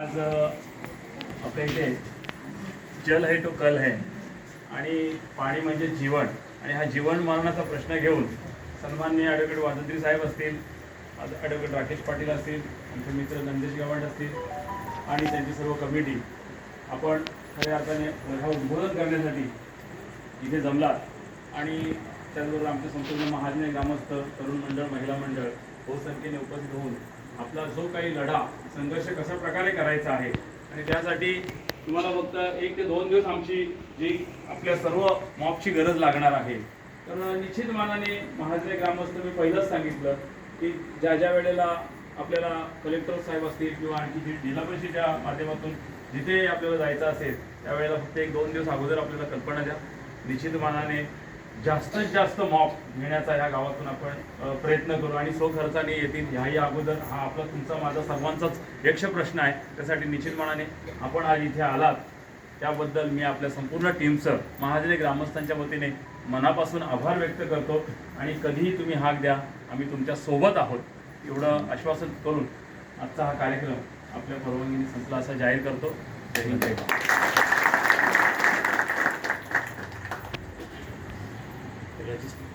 आज आपल्या इथे जल है तो कल है. आणि पाणी म्हणजे जीवन. आणि हा जीवन मारण्याचा प्रश्न घेऊन सन्मान्य ॲडव्होकेट वादंत्री साहेब असतील ॲडव्होकेट राकेश पाटील असतील आमचे मित्र नंदेश गवांड असतील आणि त्यांची सर्व कमिटी आपण खऱ्या अर्थाने हा उद्बोधन करण्यासाठी इथे जमलात. आणि त्याचबरोबर आमचे संपूर्ण महाजने ग्रामस्थ तरुण मंडळ महिला मंडळ बहुसंख्येने उपस्थित होऊन आपला जो काही लढा संघर्ष कशा प्रकारे करायचा आहे आणि त्यासाठी तुम्हाला फक्त एक ते दोन दिवस आमची जी आपल्या सर्व मॉबची गरज लागणार आहे. तर निश्चित मानाने महाजरे ग्रामस्थ मी पहिलंच सांगितलं की ज्या ज्या वेळेला आपल्याला कलेक्टर साहेब असतील किंवा आणखी जी जिल्हा परिषदेच्या माध्यमातून जिथे आपल्याला जायचं असेल त्यावेळेला फक्त एक दोन दिवस अगोदर आपल्याला कल्पना द्या. निश्चित मानाने जास्तीत जास्त मॉप घेण्याचा ह्या गावातून आपण प्रयत्न करू. आणि स्वखर्चाने येतील ह्याही अगोदर हा आपला तुमचा माझा सर्वांचाच यक्ष प्रश्न आहे. त्यासाठी निश्चित मानाने आपण आज इथे आलात. त्याबद्दल मी आपल्या संपूर्ण टीमचं महाजने ग्रामस्थांच्या वतीने मनापासून आभार व्यक्त करतो. आणि कधीही तुम्ही हाक द्या आम्ही तुमच्यासोबत आहोत. एवढं आश्वासन करून आजचा हा कार्यक्रम आपल्या परवानगीने संपला असा जाहीर करतो. जय हिंद जय भारत. Gratis.